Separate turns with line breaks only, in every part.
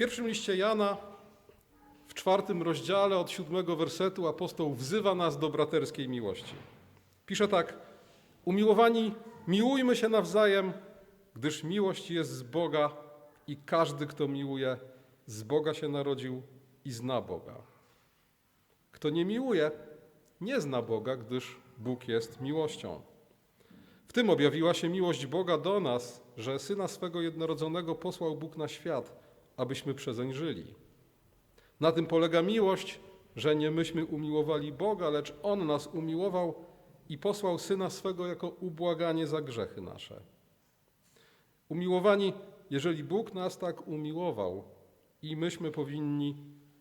pierwszym liście Jana, w czwartym rozdziale od siódmego wersetu, apostoł wzywa nas do braterskiej miłości. Pisze tak: Umiłowani, miłujmy się nawzajem, gdyż miłość jest z Boga i każdy, kto miłuje, z Boga się narodził i zna Boga. Kto nie miłuje, nie zna Boga, gdyż Bóg jest miłością. W tym objawiła się miłość Boga do nas, że Syna swego jednorodzonego posłał Bóg na świat, abyśmy przezeń żyli. Na tym polega miłość, że nie myśmy umiłowali Boga, lecz On nas umiłował i posłał Syna swego jako ubłaganie za grzechy nasze. Umiłowani, jeżeli Bóg nas tak umiłował, i myśmy powinni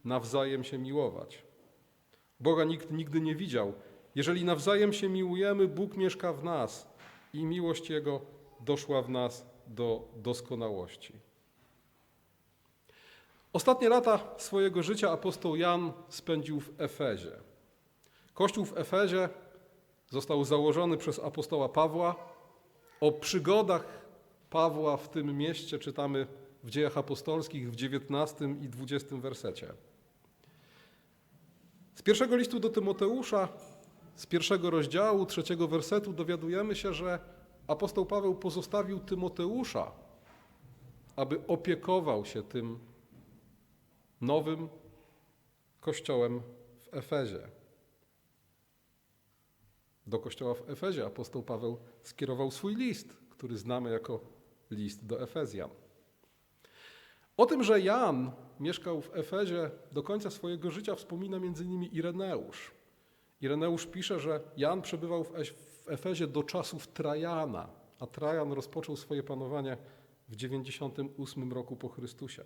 nawzajem się miłować. Boga nikt nigdy nie widział. Jeżeli nawzajem się miłujemy, Bóg mieszka w nas i miłość Jego doszła w nas do doskonałości. Ostatnie lata swojego życia apostoł Jan spędził w Efezie. Kościół w Efezie został założony przez apostoła Pawła. O przygodach Pawła w tym mieście czytamy w dziejach apostolskich w XIX i XX wersecie. Z pierwszego listu do Tymoteusza, z pierwszego rozdziału, trzeciego wersetu dowiadujemy się, że apostoł Paweł pozostawił Tymoteusza, aby opiekował się tym nowym kościołem w Efezie. Do kościoła w Efezie apostoł Paweł skierował swój list, który znamy jako list do Efezjan. O tym, że Jan mieszkał w Efezie do końca swojego życia wspomina m.in. Ireneusz. Ireneusz pisze, że Jan przebywał w Efezie do czasów Trajana, a Trajan rozpoczął swoje panowanie w 98 roku po Chrystusie.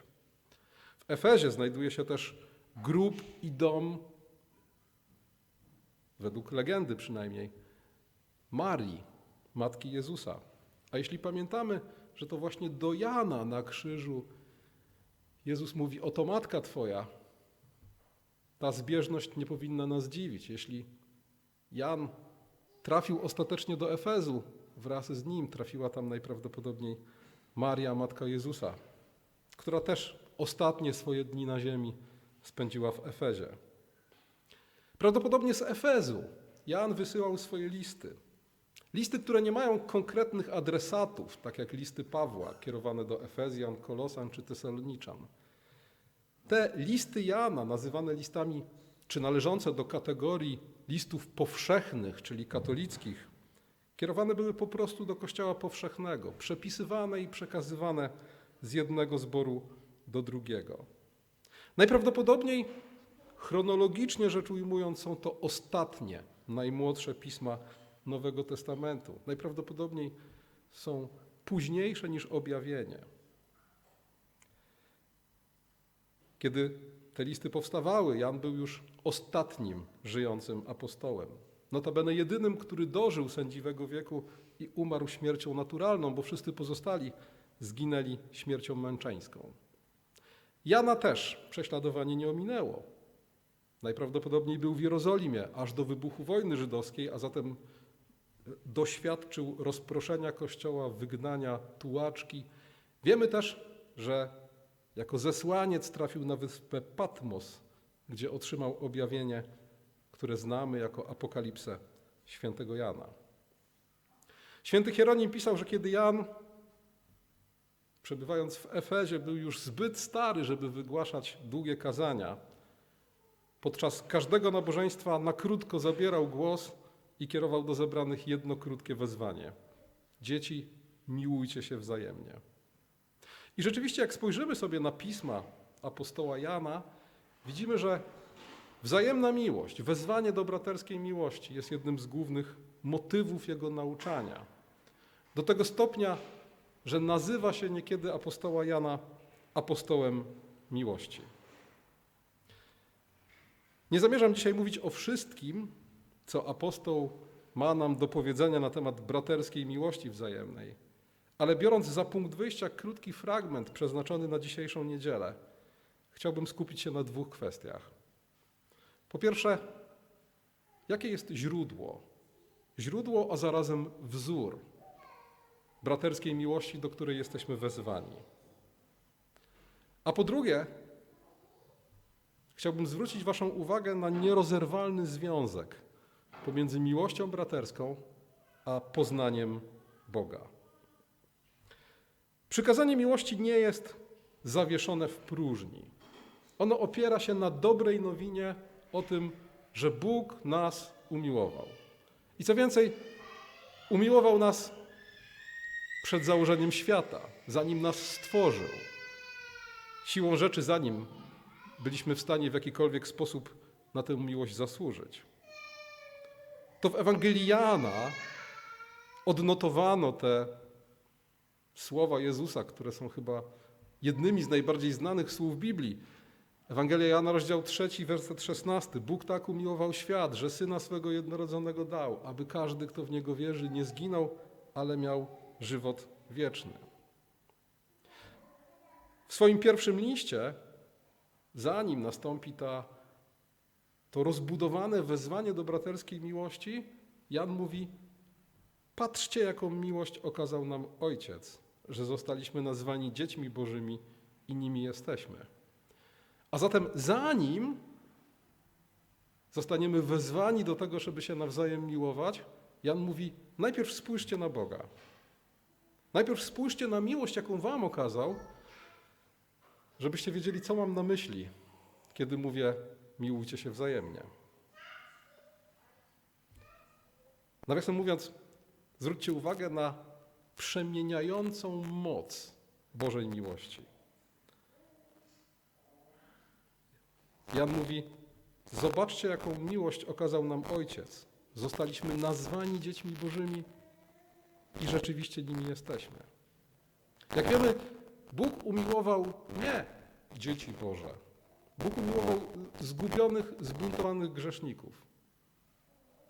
W Efezie znajduje się też grób i dom, według legendy przynajmniej, Marii, matki Jezusa. A jeśli pamiętamy, że to właśnie do Jana na krzyżu Jezus mówi: Oto matka Twoja. Ta zbieżność nie powinna nas dziwić. Jeśli Jan trafił ostatecznie do Efezu, wraz z nim trafiła tam najprawdopodobniej Maria, matka Jezusa, która też ostatnie swoje dni na ziemi spędziła w Efezie. Prawdopodobnie z Efezu Jan wysyłał swoje listy. Listy, które nie mają konkretnych adresatów, tak jak listy Pawła kierowane do Efezjan, Kolosan czy Tesaloniczan. Te listy Jana, nazywane listami, czy należące do kategorii listów powszechnych, czyli katolickich, kierowane były po prostu do Kościoła powszechnego, przepisywane i przekazywane z jednego zboru do drugiego. Najprawdopodobniej, chronologicznie rzecz ujmując, są to ostatnie, najmłodsze pisma Nowego Testamentu. Najprawdopodobniej są późniejsze niż objawienie. Kiedy te listy powstawały, Jan był już ostatnim żyjącym apostołem. Notabene jedynym, który dożył sędziwego wieku i umarł śmiercią naturalną, bo wszyscy pozostali zginęli śmiercią męczeńską. Jana też prześladowanie nie ominęło. Najprawdopodobniej był w Jerozolimie aż do wybuchu wojny żydowskiej, a zatem doświadczył rozproszenia kościoła, wygnania, tułaczki. Wiemy też, że jako zesłaniec trafił na wyspę Patmos, gdzie otrzymał objawienie, które znamy jako apokalipsę świętego Jana. Święty Hieronim pisał, że kiedy Jan, przebywając w Efezie, był już zbyt stary, żeby wygłaszać długie kazania, podczas każdego nabożeństwa na krótko zabierał głos i kierował do zebranych jedno krótkie wezwanie. Dzieci, miłujcie się wzajemnie. I rzeczywiście, jak spojrzymy sobie na pisma apostoła Jana, widzimy, że wzajemna miłość, wezwanie do braterskiej miłości jest jednym z głównych motywów jego nauczania. Do tego stopnia, że nazywa się niekiedy apostoła Jana apostołem miłości. Nie zamierzam dzisiaj mówić o wszystkim, co apostoł ma nam do powiedzenia na temat braterskiej miłości wzajemnej. Ale biorąc za punkt wyjścia krótki fragment przeznaczony na dzisiejszą niedzielę, chciałbym skupić się na dwóch kwestiach. Po pierwsze, jakie jest źródło? Źródło, a zarazem wzór braterskiej miłości, do której jesteśmy wezwani. A po drugie, chciałbym zwrócić Waszą uwagę na nierozerwalny związek pomiędzy miłością braterską a poznaniem Boga. Przykazanie miłości nie jest zawieszone w próżni. Ono opiera się na dobrej nowinie o tym, że Bóg nas umiłował. I co więcej, umiłował nas przed założeniem świata, zanim nas stworzył. Siłą rzeczy, zanim byliśmy w stanie w jakikolwiek sposób na tę miłość zasłużyć. To w Ewangelii Jana odnotowano te słowa Jezusa, które są chyba jednymi z najbardziej znanych słów Biblii. Ewangelia Jana, rozdział 3, werset 16. Bóg tak umiłował świat, że Syna swego jednorodzonego dał, aby każdy, kto w Niego wierzy, nie zginął, ale miał żywot wieczny. W swoim pierwszym liście, zanim nastąpi ta, to rozbudowane wezwanie do braterskiej miłości, Jan mówi: Patrzcie, jaką miłość okazał nam Ojciec, że zostaliśmy nazwani dziećmi Bożymi i nimi jesteśmy. A zatem, zanim zostaniemy wezwani do tego, żeby się nawzajem miłować, Jan mówi: najpierw spójrzcie na Boga. Najpierw spójrzcie na miłość, jaką Wam okazał, żebyście wiedzieli, co mam na myśli, kiedy mówię: miłujcie się wzajemnie. Nawiasem mówiąc, zwróćcie uwagę na przemieniającą moc Bożej miłości. Jan mówi: Zobaczcie, jaką miłość okazał nam Ojciec. Zostaliśmy nazwani dziećmi Bożymi i rzeczywiście nimi jesteśmy. Jak wiemy, Bóg umiłował nie dzieci Boże. Bóg umiłował zgubionych, zbuntowanych grzeszników.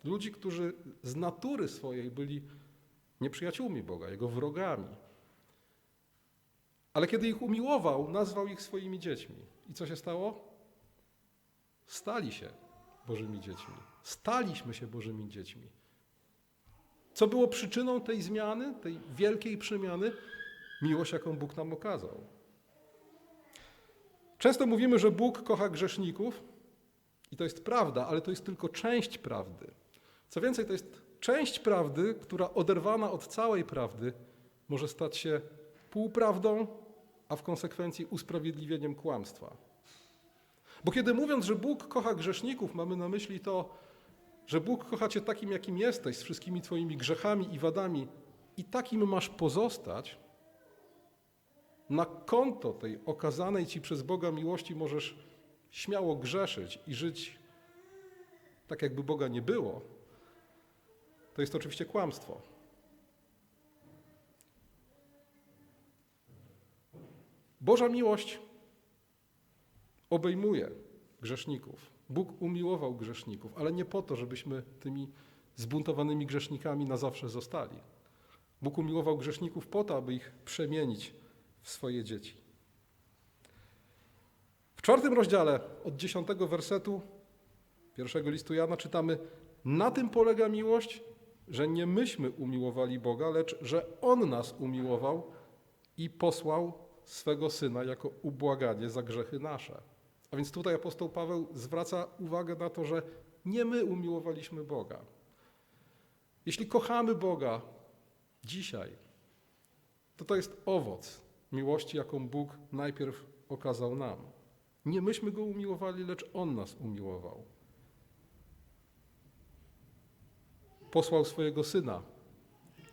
Ludzi, którzy z natury swojej byli nieprzyjaciółmi Boga, Jego wrogami. Ale kiedy ich umiłował, nazwał ich swoimi dziećmi. I co się stało? Stali się Bożymi dziećmi. Staliśmy się Bożymi dziećmi. Co było przyczyną tej zmiany, tej wielkiej przemiany? Miłość, jaką Bóg nam okazał. Często mówimy, że Bóg kocha grzeszników i to jest prawda, ale to jest tylko część prawdy. Co więcej, to jest część prawdy, która oderwana od całej prawdy może stać się półprawdą, a w konsekwencji usprawiedliwieniem kłamstwa. Bo kiedy mówiąc, że Bóg kocha grzeszników, mamy na myśli to, że Bóg kocha cię takim, jakim jesteś, z wszystkimi twoimi grzechami i wadami, i takim masz pozostać, na konto tej okazanej ci przez Boga miłości możesz śmiało grzeszyć i żyć tak, jakby Boga nie było, to jest oczywiście kłamstwo. Boża miłość obejmuje grzeszników. Bóg umiłował grzeszników, ale nie po to, żebyśmy tymi zbuntowanymi grzesznikami na zawsze zostali. Bóg umiłował grzeszników po to, aby ich przemienić w swoje dzieci. W czwartym rozdziale od dziesiątego wersetu pierwszego listu Jana czytamy: Na tym polega miłość, że nie myśmy umiłowali Boga, lecz że On nas umiłował i posłał swego Syna jako ubłaganie za grzechy nasze. A więc tutaj apostoł Paweł zwraca uwagę na to, że nie my umiłowaliśmy Boga. Jeśli kochamy Boga dzisiaj, to to jest owoc miłości, jaką Bóg najpierw okazał nam. Nie myśmy Go umiłowali, lecz On nas umiłował. Posłał swojego Syna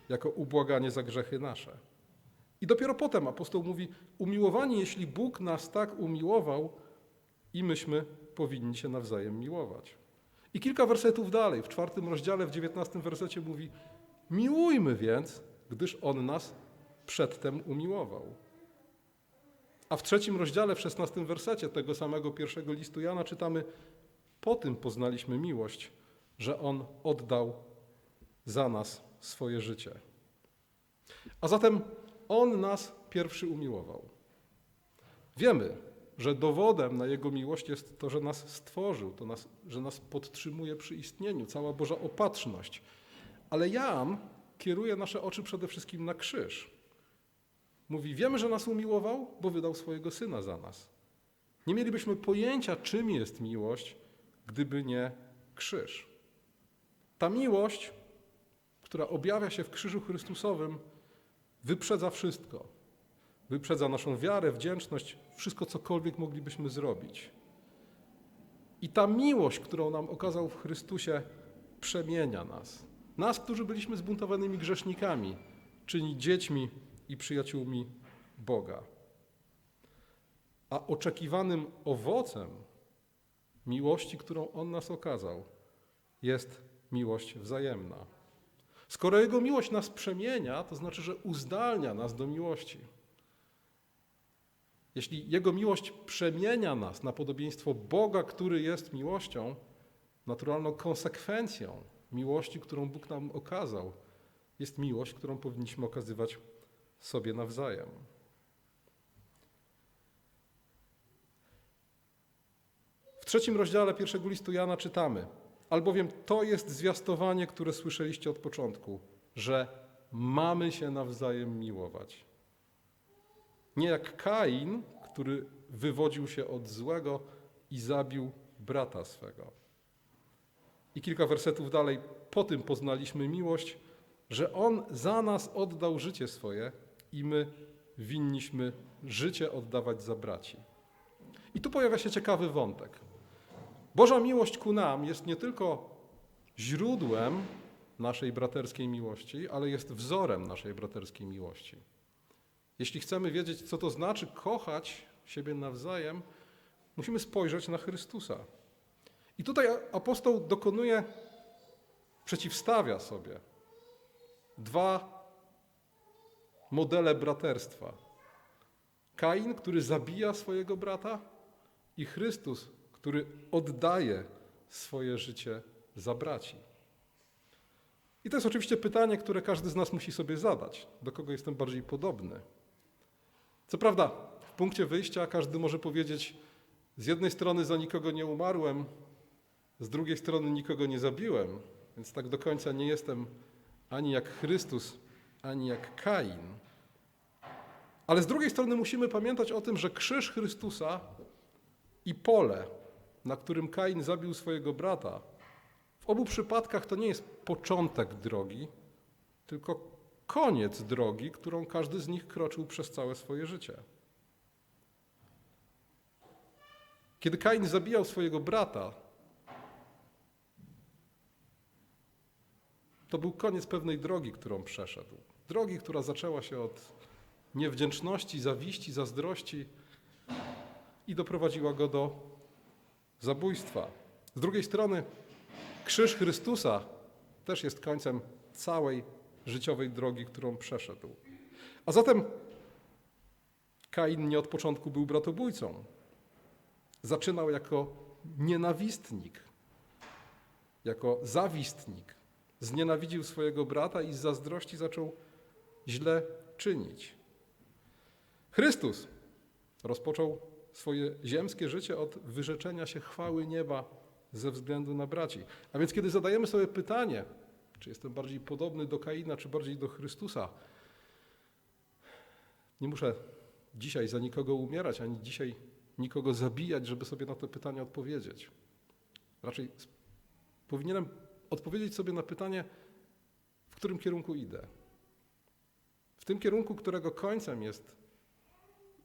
jako ubłaganie za grzechy nasze. I dopiero potem apostoł mówi: Umiłowani, jeśli Bóg nas tak umiłował, i myśmy powinni się nawzajem miłować. I kilka wersetów dalej, w czwartym rozdziale, w dziewiętnastym wersecie mówi: Miłujmy więc, gdyż On nas przedtem umiłował. A w trzecim rozdziale, w szesnastym wersecie tego samego pierwszego listu Jana czytamy: Po tym poznaliśmy miłość, że On oddał za nas swoje życie. A zatem On nas pierwszy umiłował. Wiemy, że dowodem na Jego miłość jest to, że nas stworzył, to nas, że nas podtrzymuje przy istnieniu, cała Boża opatrzność. Ale Jan kieruje nasze oczy przede wszystkim na krzyż. Mówi: Wiemy, że nas umiłował, bo wydał swojego syna za nas. Nie mielibyśmy pojęcia, czym jest miłość, gdyby nie krzyż. Ta miłość, która objawia się w krzyżu Chrystusowym, wyprzedza wszystko. Wyprzedza naszą wiarę, wdzięczność, wszystko, cokolwiek moglibyśmy zrobić. I ta miłość, którą nam okazał w Chrystusie, przemienia nas. Nas, którzy byliśmy zbuntowanymi grzesznikami, czyni dziećmi i przyjaciółmi Boga. A oczekiwanym owocem miłości, którą On nas okazał, jest miłość wzajemna. Skoro Jego miłość nas przemienia, to znaczy, że uzdalnia nas do miłości. Jeśli Jego miłość przemienia nas na podobieństwo Boga, który jest miłością, naturalną konsekwencją miłości, którą Bóg nam okazał, jest miłość, którą powinniśmy okazywać sobie nawzajem. W trzecim rozdziale pierwszego listu Jana czytamy: Albowiem to jest zwiastowanie, które słyszeliście od początku, że mamy się nawzajem miłować. Nie jak Kain, który wywodził się od złego i zabił brata swego. I kilka wersetów dalej, po tym poznaliśmy miłość, że On za nas oddał życie swoje i my winniśmy życie oddawać za braci. I tu pojawia się ciekawy wątek. Boża miłość ku nam jest nie tylko źródłem naszej braterskiej miłości, ale jest wzorem naszej braterskiej miłości. Jeśli chcemy wiedzieć, co to znaczy kochać siebie nawzajem, musimy spojrzeć na Chrystusa. I tutaj apostoł dokonuje, przeciwstawia sobie dwa modele braterstwa. Kain, który zabija swojego brata, i Chrystus, który oddaje swoje życie za braci. I to jest oczywiście pytanie, które każdy z nas musi sobie zadać: do kogo jestem bardziej podobny? Co prawda, w punkcie wyjścia każdy może powiedzieć: Z jednej strony za nikogo nie umarłem, z drugiej strony nikogo nie zabiłem, więc tak do końca nie jestem ani jak Chrystus, ani jak Kain. Ale z drugiej strony musimy pamiętać o tym, że krzyż Chrystusa i pole, na którym Kain zabił swojego brata, w obu przypadkach to nie jest początek drogi, tylko koniec drogi, którą każdy z nich kroczył przez całe swoje życie. Kiedy Kain zabijał swojego brata, to był koniec pewnej drogi, którą przeszedł. Drogi, która zaczęła się od niewdzięczności, zawiści, zazdrości i doprowadziła go do zabójstwa. Z drugiej strony, krzyż Chrystusa też jest końcem całej życiowej drogi, którą przeszedł. A zatem Kain nie od początku był bratobójcą. Zaczynał jako nienawistnik, jako zawistnik. Znienawidził swojego brata i z zazdrości zaczął źle czynić. Chrystus rozpoczął swoje ziemskie życie od wyrzeczenia się chwały nieba ze względu na braci. A więc kiedy zadajemy sobie pytanie, czy jestem bardziej podobny do Kaina, czy bardziej do Chrystusa, nie muszę dzisiaj za nikogo umierać, ani dzisiaj nikogo zabijać, żeby sobie na to pytanie odpowiedzieć. Raczej powinienem odpowiedzieć sobie na pytanie, w którym kierunku idę. W tym kierunku, którego końcem jest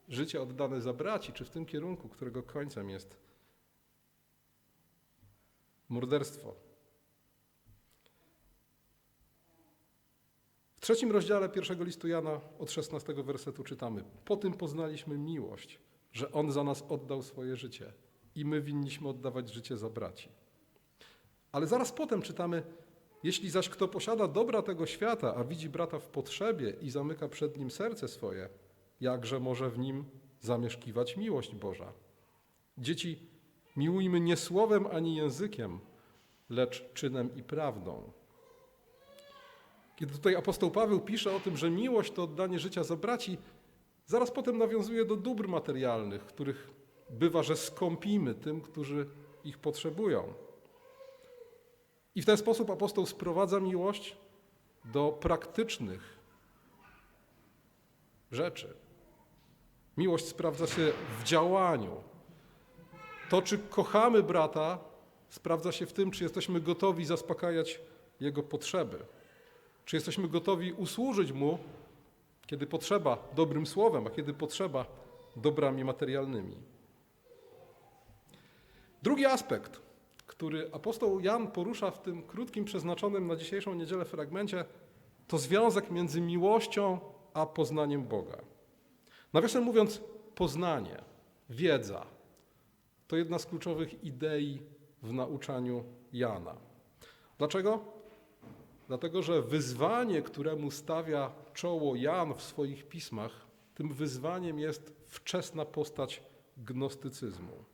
życie oddane za braci, czy w tym kierunku, którego końcem jest morderstwo. W trzecim rozdziale pierwszego listu Jana od 16 wersetu czytamy: Po tym poznaliśmy miłość, że On za nas oddał swoje życie i my winniśmy oddawać życie za braci. Ale zaraz potem czytamy: Jeśli zaś kto posiada dobra tego świata, a widzi brata w potrzebie i zamyka przed nim serce swoje, jakże może w nim zamieszkiwać miłość Boża? Dzieci, miłujmy nie słowem ani językiem, lecz czynem i prawdą. Kiedy tutaj apostoł Paweł pisze o tym, że miłość to oddanie życia za braci, zaraz potem nawiązuje do dóbr materialnych, których bywa, że skąpimy tym, którzy ich potrzebują. I w ten sposób apostoł sprowadza miłość do praktycznych rzeczy. Miłość sprawdza się w działaniu. To, czy kochamy brata, sprawdza się w tym, czy jesteśmy gotowi zaspokajać jego potrzeby. Czy jesteśmy gotowi usłużyć mu, kiedy potrzeba dobrym słowem, a kiedy potrzeba dobrami materialnymi. Drugi aspekt, który apostoł Jan porusza w tym krótkim, przeznaczonym na dzisiejszą niedzielę fragmencie, to związek między miłością a poznaniem Boga. Nawiasem mówiąc, poznanie, wiedza to jedna z kluczowych idei w nauczaniu Jana. Dlaczego? Dlatego, że wyzwanie, któremu stawia czoło Jan w swoich pismach, tym wyzwaniem jest wczesna postać gnostycyzmu.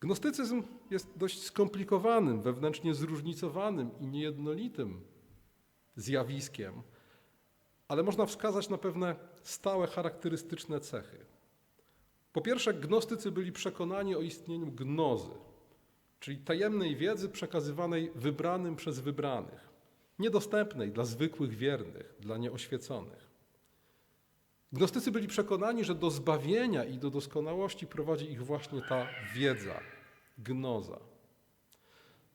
Gnostycyzm jest dość skomplikowanym, wewnętrznie zróżnicowanym i niejednolitym zjawiskiem, ale można wskazać na pewne stałe, charakterystyczne cechy. Po pierwsze, gnostycy byli przekonani o istnieniu gnozy, czyli tajemnej wiedzy przekazywanej wybranym przez wybranych, niedostępnej dla zwykłych wiernych, dla nieoświeconych. Gnostycy byli przekonani, że do zbawienia i do doskonałości prowadzi ich właśnie ta wiedza, gnoza.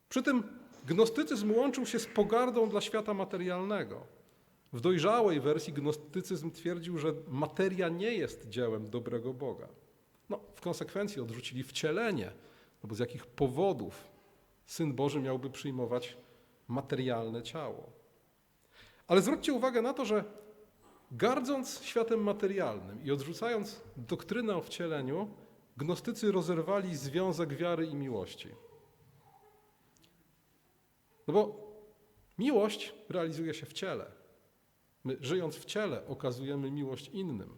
Przy tym gnostycyzm łączył się z pogardą dla świata materialnego. W dojrzałej wersji gnostycyzm twierdził, że materia nie jest dziełem dobrego Boga. No, w konsekwencji odrzucili wcielenie, no bo z jakich powodów Syn Boży miałby przyjmować materialne ciało. Ale zwróćcie uwagę na to, że gardząc światem materialnym i odrzucając doktrynę o wcieleniu, gnostycy rozerwali związek wiary i miłości. No bo miłość realizuje się w ciele. My, żyjąc w ciele, okazujemy miłość innym.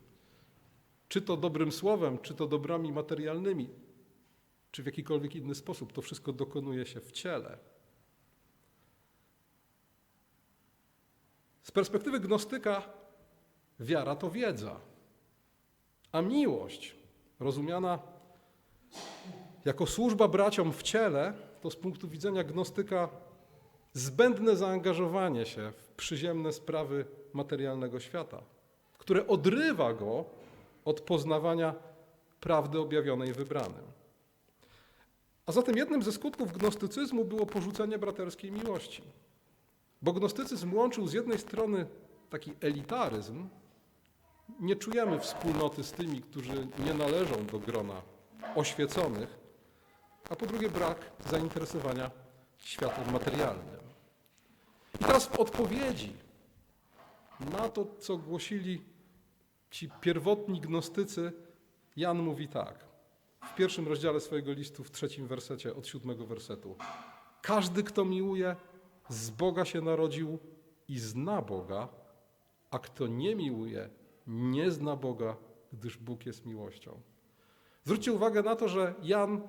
Czy to dobrym słowem, czy to dobrami materialnymi, czy w jakikolwiek inny sposób, to wszystko dokonuje się w ciele. Z perspektywy gnostyka wiara to wiedza, a miłość, rozumiana jako służba braciom w ciele, to z punktu widzenia gnostyka zbędne zaangażowanie się w przyziemne sprawy materialnego świata, które odrywa go od poznawania prawdy objawionej wybranym. A zatem jednym ze skutków gnostycyzmu było porzucenie braterskiej miłości. Bo gnostycyzm łączył z jednej strony taki elitaryzm, nie czujemy wspólnoty z tymi, którzy nie należą do grona oświeconych, a po drugie brak zainteresowania światem materialnym. I teraz w odpowiedzi na to, co głosili ci pierwotni gnostycy, Jan mówi tak. W pierwszym rozdziale swojego listu, w trzecim wersecie, od siódmego wersetu. Każdy, kto miłuje, z Boga się narodził i zna Boga, a kto nie miłuje, nie zna Boga, gdyż Bóg jest miłością. Zwróćcie uwagę na to, że Jan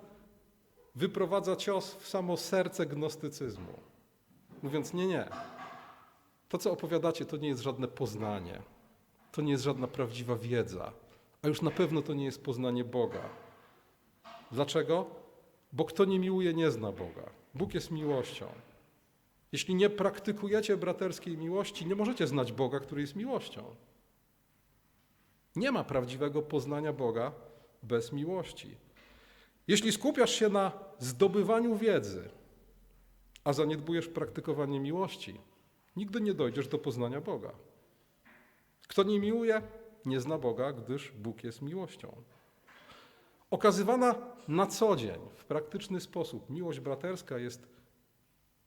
wyprowadza cios w samo serce gnostycyzmu. Mówiąc, nie, nie. To, co opowiadacie, to nie jest żadne poznanie. To nie jest żadna prawdziwa wiedza. A już na pewno to nie jest poznanie Boga. Dlaczego? Bo kto nie miłuje, nie zna Boga. Bóg jest miłością. Jeśli nie praktykujecie braterskiej miłości, nie możecie znać Boga, który jest miłością. Nie ma prawdziwego poznania Boga bez miłości. Jeśli skupiasz się na zdobywaniu wiedzy, a zaniedbujesz praktykowanie miłości, nigdy nie dojdziesz do poznania Boga. Kto nie miłuje, nie zna Boga, gdyż Bóg jest miłością. Okazywana na co dzień, w praktyczny sposób, miłość braterska jest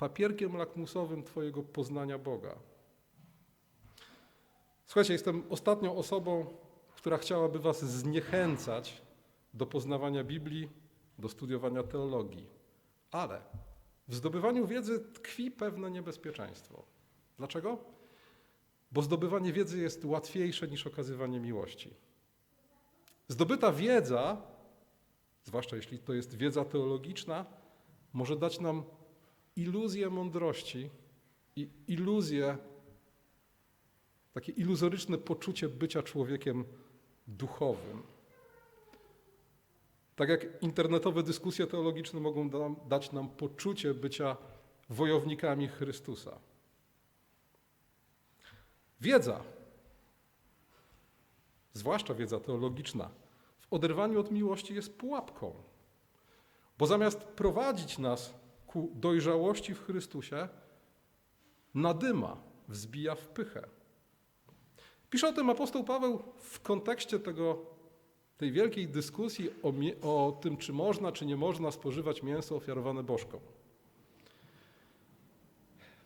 papierkiem lakmusowym Twojego poznania Boga. Słuchajcie, jestem ostatnią osobą, która chciałaby Was zniechęcać do poznawania Biblii, do studiowania teologii. Ale w zdobywaniu wiedzy tkwi pewne niebezpieczeństwo. Dlaczego? Bo zdobywanie wiedzy jest łatwiejsze niż okazywanie miłości. Zdobyta wiedza, zwłaszcza jeśli to jest wiedza teologiczna, może dać nam iluzję mądrości i iluzję, takie iluzoryczne poczucie bycia człowiekiem duchowym. Tak jak internetowe dyskusje teologiczne mogą dać nam poczucie bycia wojownikami Chrystusa. Wiedza zwłaszcza wiedza teologiczna, w oderwaniu od miłości jest pułapką. Bo zamiast prowadzić nas ku dojrzałości w Chrystusie, nadyma, wzbija w pychę. Pisze o tym apostoł Paweł w kontekście tego, tej wielkiej dyskusji o, o tym, czy można, czy nie można spożywać mięso ofiarowane bożkom.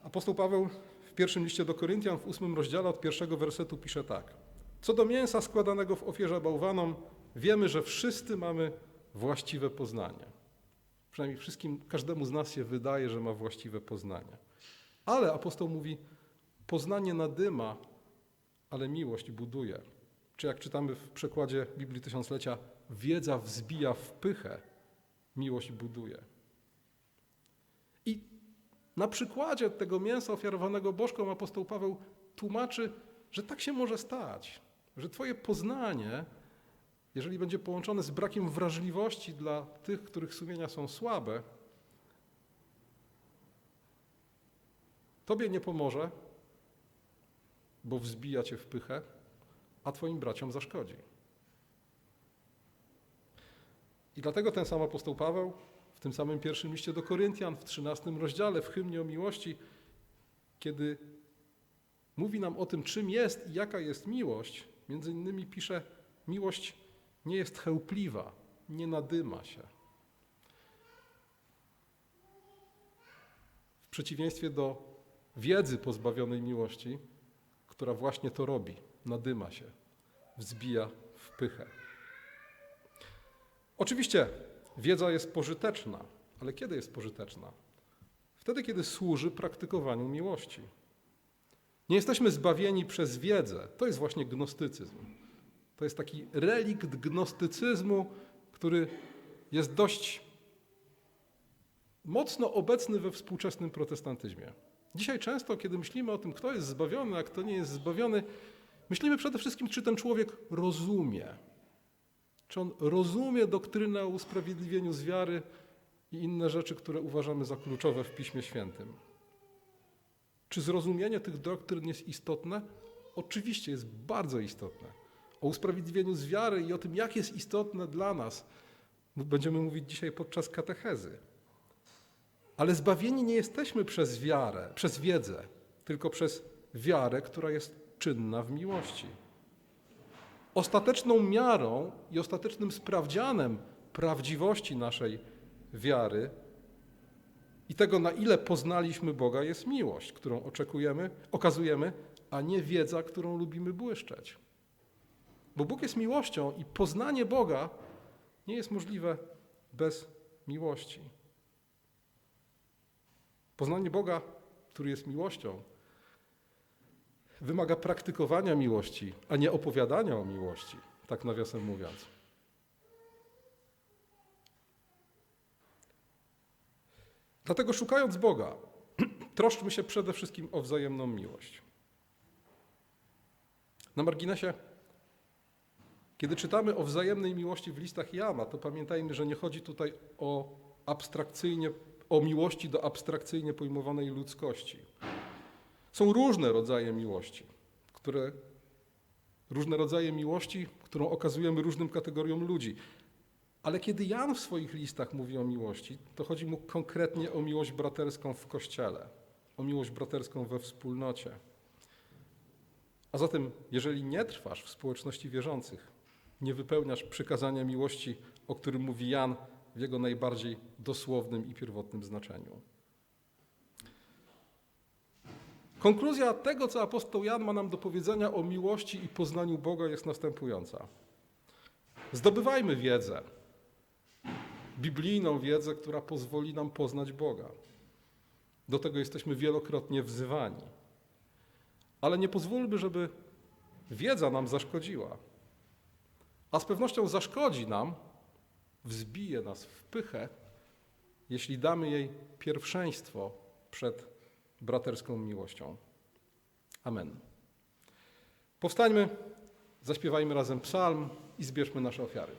Apostoł Paweł w pierwszym liście do Koryntian w ósmym rozdziale od pierwszego wersetu pisze tak. Co do mięsa składanego w ofierze bałwanom, wiemy, że wszyscy mamy właściwe poznanie. Przynajmniej wszystkim, każdemu z nas się wydaje, że ma właściwe poznanie. Ale apostoł mówi, poznanie nadyma, ale miłość buduje. Czy jak czytamy w przekładzie Biblii Tysiąclecia, wiedza wzbija w pychę, miłość buduje. I na przykładzie tego mięsa ofiarowanego bożkom apostoł Paweł tłumaczy, że tak się może stać, że Twoje poznanie, jeżeli będzie połączone z brakiem wrażliwości dla tych, których sumienia są słabe, Tobie nie pomoże, bo wzbija Cię w pychę, a Twoim braciom zaszkodzi. I dlatego ten sam apostoł Paweł w tym samym pierwszym liście do Koryntian, w 13 rozdziale, w hymnie o miłości, kiedy mówi nam o tym, czym jest i jaka jest miłość, między innymi pisze, miłość nie jest chełpliwa, nie nadyma się. W przeciwieństwie do wiedzy pozbawionej miłości, która właśnie to robi, nadyma się, wzbija w pychę. Oczywiście wiedza jest pożyteczna, ale kiedy jest pożyteczna? Wtedy, kiedy służy praktykowaniu miłości. Nie jesteśmy zbawieni przez wiedzę. To jest właśnie gnostycyzm. To jest taki relikt gnostycyzmu, który jest dość mocno obecny we współczesnym protestantyzmie. Dzisiaj często, kiedy myślimy o tym, kto jest zbawiony, a kto nie jest zbawiony, myślimy przede wszystkim, czy ten człowiek rozumie. Czy on rozumie doktrynę o usprawiedliwieniu z wiary i inne rzeczy, które uważamy za kluczowe w Piśmie Świętym. Czy zrozumienie tych doktryn jest istotne? Oczywiście jest bardzo istotne. O usprawiedliwieniu z wiary i o tym, jak jest istotne dla nas, będziemy mówić dzisiaj podczas katechezy. Ale zbawieni nie jesteśmy przez wiarę, przez wiedzę, tylko przez wiarę, która jest czynna w miłości. Ostateczną miarą i ostatecznym sprawdzianem prawdziwości naszej wiary i tego, na ile poznaliśmy Boga, jest miłość, którą oczekujemy, okazujemy, a nie wiedza, którą lubimy błyszczeć. Bo Bóg jest miłością i poznanie Boga nie jest możliwe bez miłości. Poznanie Boga, który jest miłością, wymaga praktykowania miłości, a nie opowiadania o miłości, tak nawiasem mówiąc. Dlatego szukając Boga, troszczmy się przede wszystkim o wzajemną miłość. Na marginesie, kiedy czytamy o wzajemnej miłości w listach Jana, to pamiętajmy, że nie chodzi tutaj o abstrakcyjnie, o miłości do abstrakcyjnie pojmowanej ludzkości. Są różne rodzaje miłości, które różne rodzaje miłości, którą okazujemy różnym kategoriom ludzi. Ale kiedy Jan w swoich listach mówi o miłości, to chodzi mu konkretnie o miłość braterską w kościele, o miłość braterską we wspólnocie. A zatem, jeżeli nie trwasz w społeczności wierzących, nie wypełniasz przykazania miłości, o którym mówi Jan w jego najbardziej dosłownym i pierwotnym znaczeniu. Konkluzja tego, co apostoł Jan ma nam do powiedzenia o miłości i poznaniu Boga, jest następująca. Zdobywajmy wiedzę, biblijną wiedzę, która pozwoli nam poznać Boga. Do tego jesteśmy wielokrotnie wzywani. Ale nie pozwólmy, żeby wiedza nam zaszkodziła. A z pewnością zaszkodzi nam, wzbije nas w pychę, jeśli damy jej pierwszeństwo przed braterską miłością. Amen. Powstańmy, zaśpiewajmy razem psalm i zbierzmy nasze ofiary.